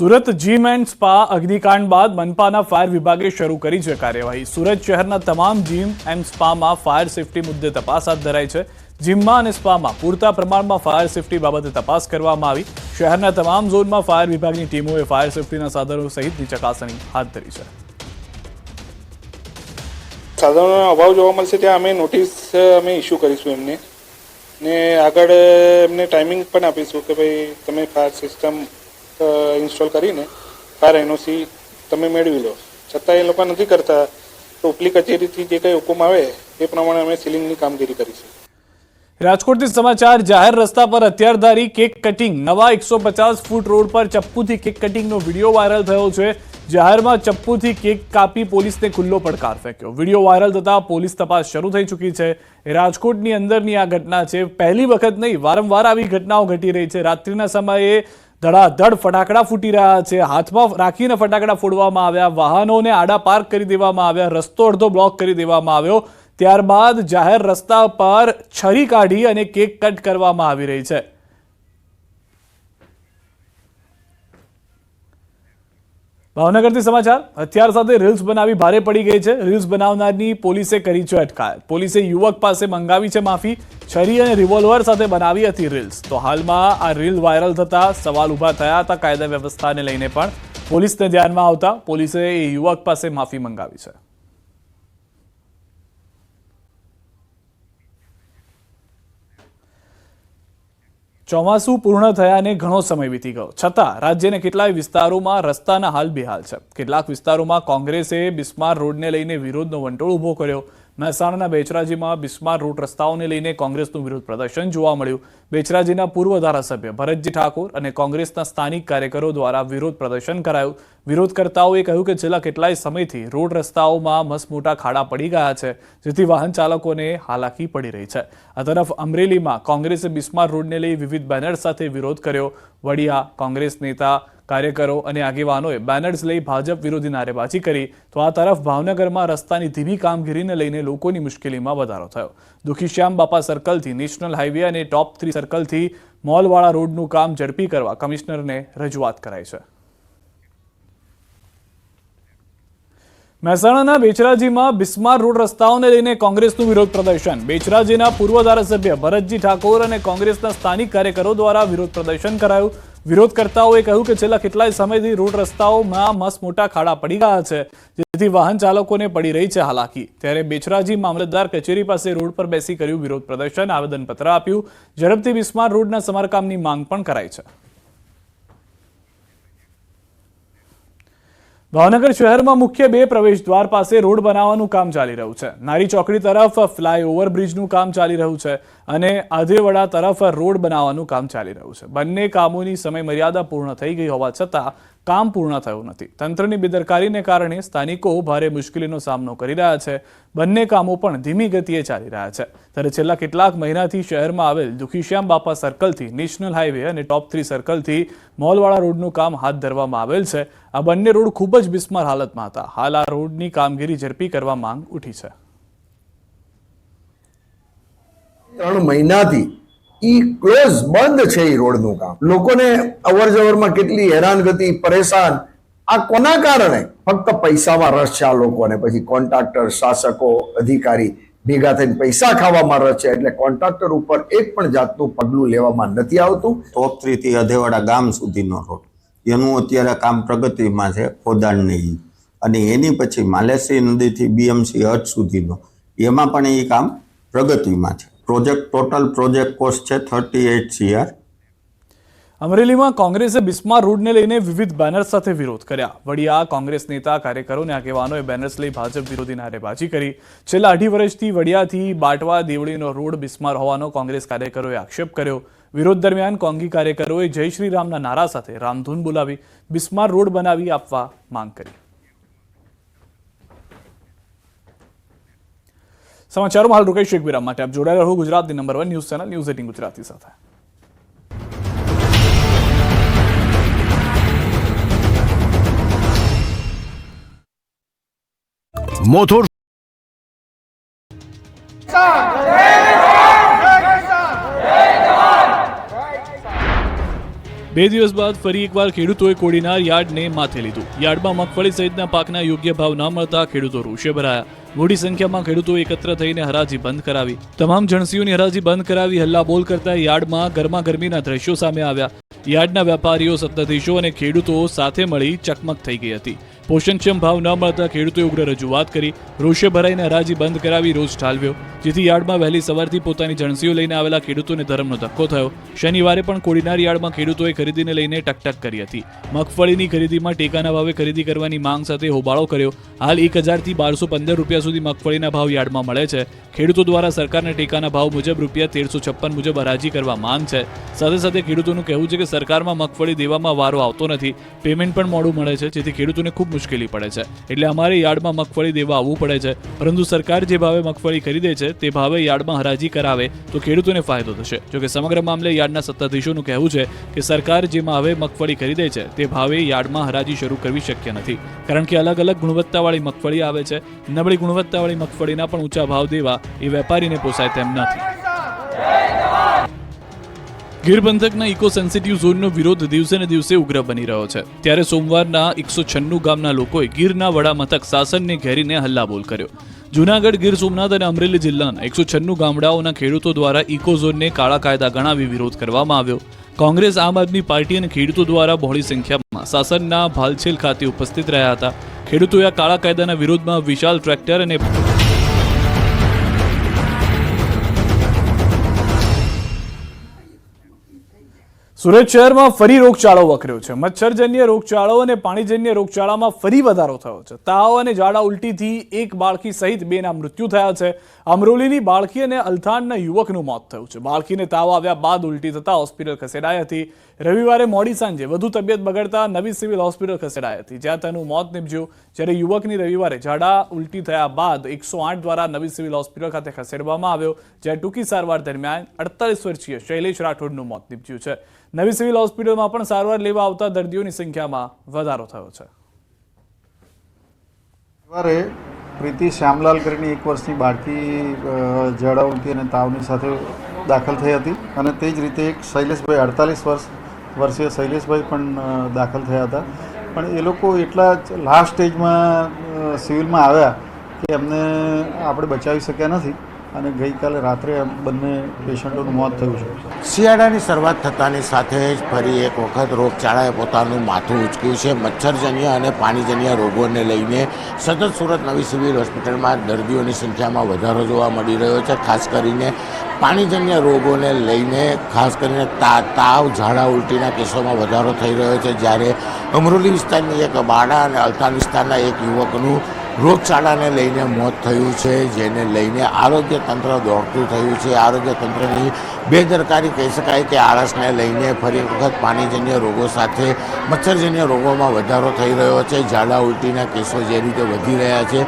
Surat gym and spa અગ્નિકાંડ બાદ મનપાના ફાયર વિભાગે શરૂ કરી છે કાર્યવાહી. સુરત શહેરના તમામ જીમ એન્ડ સ્પામાં ફાયર સેફટી મુદ્દે તપાસ હાથ ધરાઈ છે. જીમમાં અને સ્પામાં પૂરતા પ્રમાણમાં ફાયર સેફટી બાબતે તપાસ કરવામાં આવી. શહેરના તમામ ઝોનમાં ફાયર વિભાગની ટીમોએ ફાયર સેફટીના સાધનો સહિતની ચકાસણી હાથ ધરી છે. સાધનોનો અભાવ જોવા મળશે ત્યાં અમે નોટિસ અમે ઇસ્યુ કરીશું એમને. ને આગળ એમને ટાઈમિંગ પણ આપીશું કે ભાઈ તમે ફાયર સિસ્ટમ ઇન્સ્ટોલ કરીને ફાયર એનઓસી તમે મેળવી લો. છતાં એ લોકો નથી કરતા. તો ઉપલી કચેરીથી જે કંઈ હુકમ આવે, એ પ્રમાણે અમે સીલિંગની કામગીરી કરીશું રાજકોટથી સમાચાર, જાહેર રસ્તા પર હથિયારધારી કેક કટિંગ. નવા એકસો પચાસ ફૂટ રોડ પર ચપ્પુથી કેક કટિંગનો વીડિયો વાયરલ થયો છે. જાહેરમાં ચપ્પુથી કેક કાપી પોલીસને ખુલ્લો પડકાર ફેંક્યો. વીડિયો વાયરલ થતાં પોલીસ તપાસ શરૂ થઈ ચૂકી છે. રાજકોટની અંદરની આ ઘટના છે. પહેલી વખત નહીં, વારંવાર આવી ઘટનાઓ ઘટી રહી છે. રાત્રિના સમયે ધડાધડ ફટાકડા ફૂટી રહ્યા છે. હાથમાં રાખીને ફટાકડા ફોડવામાં આવ્યા. વાહનોને આડા પાર્ક કરી દેવામાં આવ્યા. રસ્તો અડધો બ્લોક કરી દેવામાં આવ્યો. ત્યારબાદ જાહેર રસ્તા પર છરી કાઢી અને કેક કટ કરવામાં આવી રહી છે. ભાવનગરથી સમાચાર. હથિયાર સાથે રીલ્સ બનાવી ભારે પડી ગઈ છે. રીલ્સ બનાવનારની પોલીસે કરી છે અટકાયત. પોલીસે યુવક પાસે મંગાવી છે માફી, છરી અને રિવોલ્વર સાથે બનાવી હતી રીલ્સ. તો હાલમાં આ રીલ વાયરલ થતા સવાલ ઊભા થયા હતા કાયદા વ્યવસ્થાને લઈને પણ. પોલીસને ધ્યાનમાં આવતા પોલીસે એ યુવક પાસે માફી મંગાવી છે. ચોમાસું પૂર્ણ થયાને ઘણો સમય વીતી ગયો. છતાં રાજ્યના કેટલાય વિસ્તારોમાં રસ્તાના હાલ બેહાલ છે. કેટલાક વિસ્તારોમાં કોંગ્રેસે બિસ્માર રોડને લઈને વિરોધનો વંટોળ ઊભો કર્યો. મહેસાણાના બેચરાજીમાં બિસ્માર રોડ રસ્તાઓને લઈને કોંગ્રેસનું વિરોધ પ્રદર્શન જોવા મળ્યું. બેચરાજીના પૂર્વ ધારાસભ્ય ભરતજી ઠાકોર અને કોંગ્રેસના સ્થાનિક કાર્યકરો દ્વારા વિરોધ પ્રદર્શન કરાયું. વિરોધકર્તાઓએ કહ્યું કે છેલ્લા કેટલાય સમયથી રોડ રસ્તાઓમાં મસમોટા ખાડા પડી ગયા છે, જેથી વાહન ચાલકોને હાલાકી પડી રહી છે. આ તરફ અમરેલીમાં કોંગ્રેસે બિસ્માર રોડને લઈ વિવિધ બેનર સાથે વિરોધ કર્યો. વડિયા, કોંગ્રેસ નેતા, કાર્યકરો અને આગેવાનોએ બેનર્સ લઈ ભાજપ વિરોધી નારેબાજી કરી. તો આ તરફ ભાવનગરમાં રસ્તાની ધીમી કામગીરીને લઈને લોકોની મુશ્કેલીમાં વધારો થયો. દુખીશ્યામ બાપા સર્કલથી, નેશનલ હાઈવે અને ટોપ થ્રી સર્કલથી મોલવાળા રોડનું કામ ઝડપી કરવા કમિશનરને રજૂઆત કરાઈ છે. મહેસાણાના બેચરાજીમાં બિસ્માર રોડ રસ્તાઓને લઈને કોંગ્રેસનું વિરોધ પ્રદર્શન. બેચરાજીના પૂર્વ ધારાસભ્ય ભરતજી ઠાકોર અને કોંગ્રેસના સ્થાનિક કાર્યકરો દ્વારા વિરોધ પ્રદર્શન કરાયું. વિરોધકર્તાઓએ કહ્યું કે છેલ્લા કેટલાય સમયથી રોડ રસ્તાઓમાં મસ્ત મોટા ખાડા પડી ગયા છે, જેથી વાહન ચાલકોને પડી રહી છે હાલાકી. ત્યારે બેચરાજી મામલતદાર કચેરી પાસે રોડ પર બેસી કર્યું વિરોધ પ્રદર્શન, આવેદનપત્ર આપ્યું. ઝડપથી બિસ્માર રોડના સમારકામની માંગ પણ કરાઈ છે. ભાવનગર શહેરમાં મુખ્ય બે પ્રવેશ દ્વાર પાસે રોડ બનાવવાનું કામ ચાલી રહ્યું છે. નારી ચોકડી તરફ ફ્લાયઓવર બ્રિજનું કામ ચાલી રહ્યું છે અને આધેવડા તરફ રોડ બનાવવાનું કામ ચાલી રહ્યું છે. બંને કામોની સમય મર્યાદા પૂર્ણ થઈ ગઈ હોવા છતાં કામ પૂર્ણ થયું નથી. તંત્રની બેદરકારીને કારણે સ્થાનિકો ભારે મુશ્કેલીનો સામનો કરી રહ્યા છે. બંને કામો પણ ધીમી ગતિએ ચાલી રહ્યા છે. ત્યારે છેલ્લા કેટલાક મહિનાથી શહેરમાં આવેલ દુખીશ્યામ બાપા સર્કલથી, નેશનલ હાઈવે અને ટોપ થ્રી સર્કલથી મોલવાળા રોડનું કામ હાથ ધરવામાં આવેલ છે. આ બંને રોડ ખૂબ જ બિસ્માર હાલતમાં હતા. હાલ આ રોડની કામગીરી ઝડપી કરવા માંગ ઉઠી છે. ત્રણ મહિનાથી ઈ ક્લોઝ બંધ છે એ રોડનું કામ. લોકોને અવર જવરમાં કેટલી હેરાનગતિ પરેશાન. આ કોના કારણે? ફક્ત પૈસામાં રસ છે આ લોકોને. પછી કોન્ટ્રાક્ટર, શાસકો, અધિકારી ભેગા થઈને પૈસા ખાવામાં રસ છે. એટલે કોન્ટ્રાક્ટર ઉપર એક પણ જાતનું પગલું લેવામાં નથી આવતું. ટોપત્રીથી અધેવાડા ગામ સુધીનો રોડ. એનું અત્યારે કામ પ્રગતિમાં છે, ખોદાણની. અને એની પછી માલેશ્રી નદીથી બીએમસી હદ સુધીનો. એમાં પણ એ કામ પ્રગતિમાં છે. પ્રોજેક્ટ, ટોટલ પ્રોજેક્ટ કોસ્ટ છે થર્ટી એઇટ સીઆર. અમરેલીમાં કોંગ્રેસે બિસ્માર રોડને લઈને વિવિધ બેનર્સ સાથે વિરોધ કર્યા. વડિયા કોંગ્રેસ નેતા કાર્યકરો અને આગેવાનોએ બેનર્સ લઈ ભાજપ વિરોધી નારેબાજી કરી. છેલ્લા અઢી વર્ષથી વડિયાથી બાટવા, દેવળીનો રોડ બિસ્માર હોવાનો કોંગ્રેસ કાર્યકરોએ આક્ષેપ કર્યો. વિરોધ દરમિયાન કોંગી કાર્યકરોએ જય શ્રી રામના નારા સાથે રામધૂન બોલાવી બિસ્માર રોડ બનાવી આપવા માંગ કરી. સમાચારોમાં હાલ રોકાઈશું એક વિરામ માટે આપ જોડાયેલા રહો ગુજરાતની number one news channel news eighteen Gujarati સાથે. મોથોર બે દિવસ બાદ ફરી એકવાર ખેડૂતોએ કોડીનાર યાર્ડને માથે લીધું. યાર્ડમાં મગફળી સહિતના પાકના યોગ્ય ભાવ ન મળતા ખેડૂતો રોષે ભરાયા. મોટી સંખ્યામાં ખેડૂતો એકત્ર થઈને હરાજી બંધ કરાવી. તમામ જણસીઓની હરાજી બંધ કરાવી હલ્લા બોલ કરતા યાર્ડમાં ગરમા ગરમીના દ્રશ્યો સામે આવ્યા. યાર્ડના વેપારીઓ, સત્તાધીશો અને ખેડૂતો સાથે મળી ચકમક થઈ ગઈ હતી. પોષણક્ષમ ભાવ ન મળતા ખેડૂતોએ ઉગ્ર રજૂઆત કરી, રોષે ભરાઈને હરાજી બંધ કરાવી રોષ ઠાલવ્યો. જેથી યાર્ડમાં વહેલી સવારથી પોતાની જણસીઓ લઈને આવેલા ખેડૂતોને ધરમનો ધક્કો થયો. શનિવારે પણ કોડીનાર યાર્ડમાં ખેડૂતોએ ખરીદીને લઈને ટકટક કરી હતી. મગફળીની ખરીદીમાં ટેકાના ભાવે ખરીદી કરવાની માંગ સાથે હોબાળો કર્યો. હાલ એક હજારથી બારસો પંદર રૂપિયા સુધી મગફળીના ભાવ યાર્ડમાં મળે છે. ખેડૂતો દ્વારા સરકારના ટેકાના ભાવ મુજબ રૂપિયા તેરસો છપ્પન મુજબ હરાજી કરવા માંગ છે. સાથે સાથે ખેડૂતોનું કહેવું છે કે સરકારમાં મગફળી દેવામાં વારો આવતો નથી. પેમેન્ટ પણ મોડું મળે છે, જેથી ખેડૂતોને ખૂબ મુશ્કેલી પડે છે. એટલે અમારે યાર્ડમાં મગફળી દેવા આવવું પડે છે. પરંતુ સરકાર જે ભાવે મગફળી ખરીદે છે, તે ભાવે યાર્ડમાં હરાજી કરાવે તો ખેડૂતોને ફાયદો થશે. જોકે સમગ્ર મામલે યાર્ડના સત્તાધીશોનું કહેવું છે કે સરકાર જે ભાવે મગફળી ખરીદે છે, તે ભાવે યાર્ડમાં હરાજી શરૂ કરવી શક્ય નથી. કારણ કે અલગ અલગ ગુણવત્તાવાળી મગફળી આવે છે. નબળી ગુણવત્તાવાળી મગફળીના પણ ઊંચા ભાવ દેવા એ વેપારીને પોસાય તેમ નથી. ગીર પંથકના ઇકો સેન્સિટિવ ઝોનનો વિરોધ દિવસે ને દિવસે ઉગ્ર બની રહ્યો છે. ત્યારે સોમવારના એકસો છન્નું ગામના લોકોએ ગીરના વડા મથક સાસનને ઘેરીને હલ્લાબોલ કર્યો. જૂનાગઢ ગીર સોમનાથ અને અમરેલી જિલ્લાના એકસો છન્નું ગામડાઓના ખેડૂતો દ્વારા ઇકો ઝોનને કાળા કાયદા ગણાવી વિરોધ કરવામાં આવ્યો. કોંગ્રેસ, આમ આદમી પાર્ટી અને ખેડૂતો દ્વારા બહોળી સંખ્યામાં શાસનના ભાલછેલ ખાતે ઉપસ્થિત રહ્યા હતા. ખેડૂતોએ કાળા કાયદાના વિરોધમાં વિશાલ ટ્રેક્ટર અને સુરત શહેરમાં ફરી રોગચાળો વકર્યો છે. મચ્છરજન્ય રોગચાળો અને પાણીજન્ય રોગચાળામાં ફરી વધારો થયો છે. તાવ અને ઝાડા ઉલટીથી એક બાળકી સહિત બેના મૃત્યુ થયા છે. અમરોલીની બાળકી અને અલથાણના યુવકનું મોત થયું છે. બાળકીને તાવ આવ્યા બાદ ઉલટી થતા હોસ્પિટલ ખસેડાઈ હતી. રવિવારે મોડી સાંજે વધુ તબિયત બગડતા નવી સિવિલ હોસ્પિટલ ખસેડાઈ હતી, જ્યાં તેનું મોત નીપજ્યું. જ્યારે યુવકની રવિવારે ઝાડા ઉલટી થયા બાદ એકસો આઠ દ્વારા નવી સિવિલ હોસ્પિટલ ખાતે ખસેડવામાં આવ્યો, જ્યાં ટૂંકી સારવાર દરમિયાન અડતાલીસ વર્ષીય શૈલેષ રાઠોડનું મોત નીપજ્યું છે. નવી સિવિલ હોસ્પિટલમાં પણ સારવાર લેવા આવતા દર્દીઓની સંખ્યામાં વધારો થયો છે. સવારે પ્રીતિ શ્યામલાલ કરીને એક વર્ષની બાળકી જળાવતી અને તાવની સાથે દાખલ થઈ હતી અને તે જ રીતે એક શૈલેષભાઈ, અડતાલીસ વર્ષ, વર્ષીય શૈલેષભાઈ પણ દાખલ થયા હતા. પણ એ લોકો એટલા લાસ્ટ સ્ટેજમાં સિવિલમાં આવ્યા કે એમને આપણે બચાવી શક્યા નથી. અને ગઈકાલે રાત્રે બંને પેશન્ટોનું મોત થયું છે. શિયાળાની શરૂઆત થતાની સાથે જ ફરી એક વખત રોગચાળાએ પોતાનું માથું ઉચક્યું છે. મચ્છરજન્ય અને પાણીજન્ય રોગોને લઈને સતત સુરત નવી સિવિલ હોસ્પિટલમાં દર્દીઓની સંખ્યામાં વધારો જોવા મળી રહ્યો છે. ખાસ કરીને પાણીજન્ય રોગોને લઈને, ખાસ કરીને તા, તાવ, ઝાડા ઉલટીના કેસોમાં વધારો થઈ રહ્યો છે. જ્યારે અમરોલી વિસ્તારની એક બાળા અને અલથાણ વિસ્તારના એક યુવકનું રોગચાળાને લઈને મોત થયું છે, જેને લઈને આરોગ્ય તંત્ર દોડતું થયું છે. આરોગ્ય તંત્રની બેદરકારી કહી શકાય કે આળસને લઈને ફરી વખત પાણીજન્ય રોગો સાથે, મચ્છરજન્ય રોગોમાં વધારો થઈ રહ્યો છે. ઝાડા, ઉલટીના કેસો જે રીતે વધી રહ્યા છે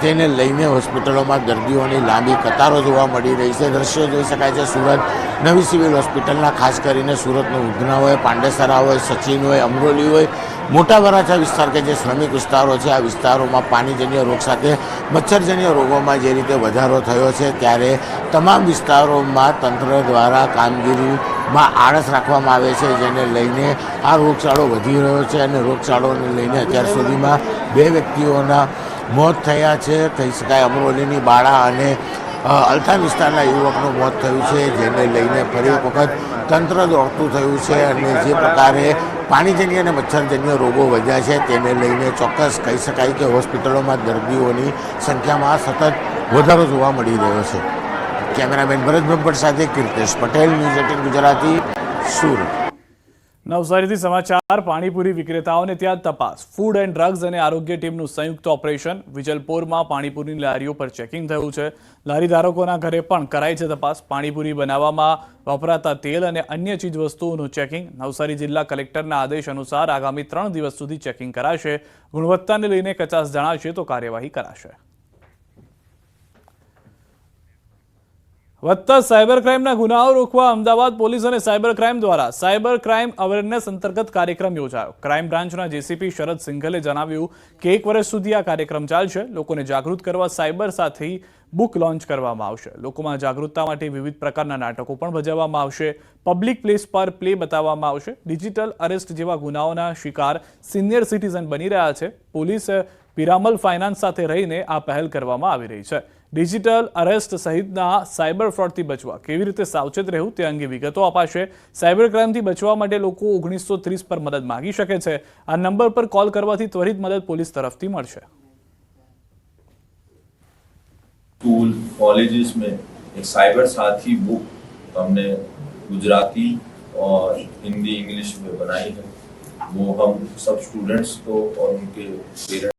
તેને લઈને હોસ્પિટલોમાં દર્દીઓની લાંબી કતારો જોવા મળી રહી છે. દ્રશ્યો જોઈ શકાય છે, સુરત નવી સિવિલ હોસ્પિટલના, ખાસ કરીને સુરતનું ઉધના હોય, પાંડેસરા હોય, સચિન હોય, અમરોલી હોય, મોટા વરાછા વિસ્તાર કે જે શ્રમિક વિસ્તારો છે, આ વિસ્તારોમાં પાણીજન્ય રોગ સાથે મચ્છરજન્ય રોગોમાં જે રીતે વધારો થયો છે, ત્યારે તમામ વિસ્તારોમાં તંત્ર દ્વારા કામગીરીમાં આળસ રાખવામાં આવે છે, જેને લઈને આ રોગચાળો વધી રહ્યો છે અને રોગચાળોને લઈને અત્યાર સુધીમાં બે વ્યક્તિઓના મોત થયા છે, કહી શકાય અમરોલીની બાળા અને અલથાણ વિસ્તારના યુવકનું મોત થયું છે, જેને લઈને ફરી વખત તંત્ર દોડતું થયું છે અને જે પ્રકારે પાણીજન્ય અને મચ્છરજન્ય રોગો વધ્યા છે, તેને લઈને ચોક્કસ કહી શકાય કે હોસ્પિટલોમાં દર્દીઓની સંખ્યામાં સતત વધારો જોવા મળી રહ્યો છે. કેમેરામેન ભરત ભંપટ સાથે કીર્તેશ પટેલ, ન્યૂઝ એટીન ગુજરાતી, સુરત. નવસારીથી સમાચાર, પાણીપુરી વિક્રેતાઓને ત્યાં તપાસ. ફૂડ એન્ડ ડ્રગ્સ અને આરોગ્ય ટીમનું સંયુક્ત ઓપરેશન વિજલપોરમાં પાણીપુરીની લારીઓ પર ચેકિંગ થયું છે. લારી ધારકોના ઘરે પણ કરાઈ છે તપાસ. પાણીપુરી બનાવવામાં વપરાતા તેલ અને અન્ય ચીજ વસ્તુઓનું ચેકિંગ નવસારી જિલ્લા કલેક્ટરના આદેશ અનુસાર આગામી ત્રણ દિવસ સુધી ચેકિંગ કરાશે. ગુણવત્તાને લઈને કચાસ જણાશે તો કાર્યવાહી કરાશે. વધતા સાયબર ક્રાઇમના ગુનાઓ રોકવા અમદાવાદ પોલીસ અને સાયબર ક્રાઇમ દ્વારા સાયબર ક્રાઇમ અવેરનેસ અંતર્ગત કાર્યક્રમ યોજાયો. ક્રાઇમ બ્રાન્ચના જેસીપી શરદ સિંઘલે જણાવ્યું કે એક વર્ષ સુધી આ કાર્યક્રમ ચાલશે. લોકોને જાગૃત કરવા સાયબર સાથી બુક લોન્ચ કરવામાં આવશે. લોકોમાં જાગૃતતા માટે વિવિધ પ્રકારના નાટકો પણ ભજવવામાં આવશે. પબ્લિક પ્લેસ પર પ્લે બતાવવામાં આવશે. ડિજિટલ અરેસ્ટ જેવા ગુનાઓના શિકાર સિનિયર સિટીઝન બની રહ્યા છે. પોલીસ પિરામલ ફાઇનાન્સ સાથે રહીને આ પહેલ કરવામાં આવી રહી છે. ડિજિટલ અરેસ્ટ સહિતના સાયબર ફ્રોડથી બચવા કેવી રીતે સાવચેત રહેવું તે અંગે વિગતો અપાશે સાયબર ક્રાઇમથી બચવા માટે લોકો ઓગણીસો ત્રીસ પર મદદ માગી શકે છે આ નંબર પર કોલ કરવાથી ત્વરિત મદદ પોલીસ તરફથી મળશે स्कूल कॉलेजेस में एक साइबर साथी बुक हमने गुजराती और हिंदी इंग्लिश में बनाई है वो हम सब स्टूडेंट्स को और उनके पेरेंट्स